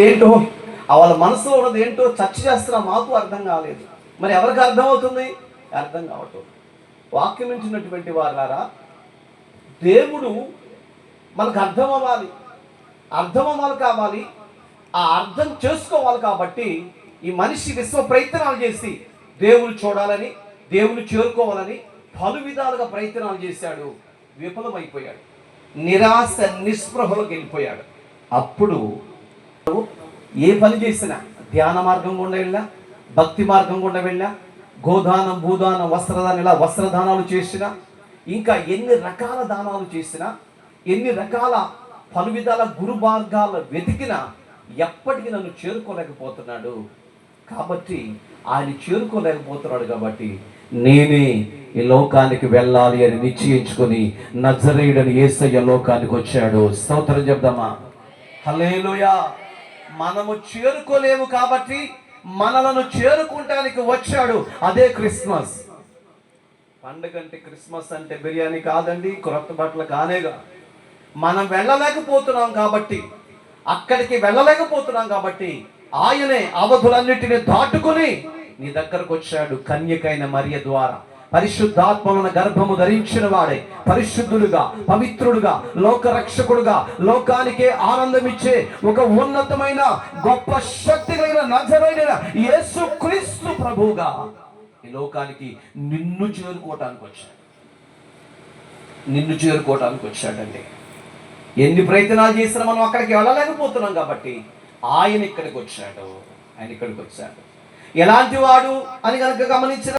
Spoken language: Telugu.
ఏంటో? వాళ్ళ మనసులో ఉన్నది ఏంటో చర్చ చేస్తున్నా మాకు అర్థం కాలేదు. మరి ఎవరికి అర్థమవుతుంది? అర్థం కావటం వాక్యం వింటున్నటువంటి వారారా దేవుడు మనకు అర్థం అవ్వాలి అర్థం అవ్వాలి కావాలి. ఆ అర్థం చేసుకోవాలి కాబట్టి ఈ మనిషి విశ్వ ప్రయత్నాలు చేసి దేవుని చూడాలని దేవుని చేరుకోవాలని పలు విధాలుగా ప్రయత్నాలు చేశాడు. విఫలమైపోయాడు. నిరాశ నిస్పృహలోకి వెళ్ళిపోయాడు. అప్పుడు ఏ పని చేసినా ధ్యాన మార్గం గుండా వెళ్ళా భక్తి మార్గం గుండా వెళ్ళా గోదానం భూదానం వస్త్రదానం ఇలా వస్త్రదానాలు చేసినా ఇంకా ఎన్ని రకాల దానాలు చేసినా ఎన్ని రకాల పలు విధాల గురు మార్గాలు వెతికినా ఎప్పటికీ నన్ను చేరుకోలేకపోతున్నాడు. కాబట్టి ఆయన చేరుకోలేకపోతున్నాడు కాబట్టి నేనే ఈ లోకానికి వెళ్ళాలి అని నిశ్చయించుకొని నజరేయుడని ఏసయ్య లోకానికి వచ్చాడు. స్తోత్రం చెప్దామా? హలేలుయా మనము చేరుకోలేము కాబట్టి మనలను చేరుకుంటానికి వచ్చాడు. అదే క్రిస్మస్. పండుగ అంటే క్రిస్మస్ అంటే బిర్యానీ కాదండి క్రొత్త బట్టలు కానేగా. మనం వెళ్ళలేకపోతున్నాం కాబట్టి అక్కడికి వెళ్ళలేకపోతున్నాం కాబట్టి ఆయనే అవధులన్నిటిని దాటుకుని నీ దగ్గరకు వచ్చాడు కన్యకైన మరియ ద్వారా. పరిశుద్ధాత్మలను గర్భము ధరించిన వాడే పరిశుద్ధుడుగా పవిత్రుడుగా లోక రక్షకుడుగా లోకానికే ఆనందమిచ్చే ఒక ఉన్నతమైన గొప్ప శక్తి కలిగిన నజరైన యేసు క్రీస్తు ప్రభువుగా ఈ లోకానికి నిన్ను చేరుకోవటానికి వచ్చాడు. నిన్ను చేరుకోవటానికి వచ్చాడండి. ఎన్ని ప్రయత్నాలు చేసినా మనం అక్కడికి వెళ్ళలేకపోతున్నాం కాబట్టి ఆయన ఇక్కడికి వచ్చాడు. ఆయన ఇక్కడికి వచ్చాడు. ఎలాంటి వాడు అని కనుక గమనించిన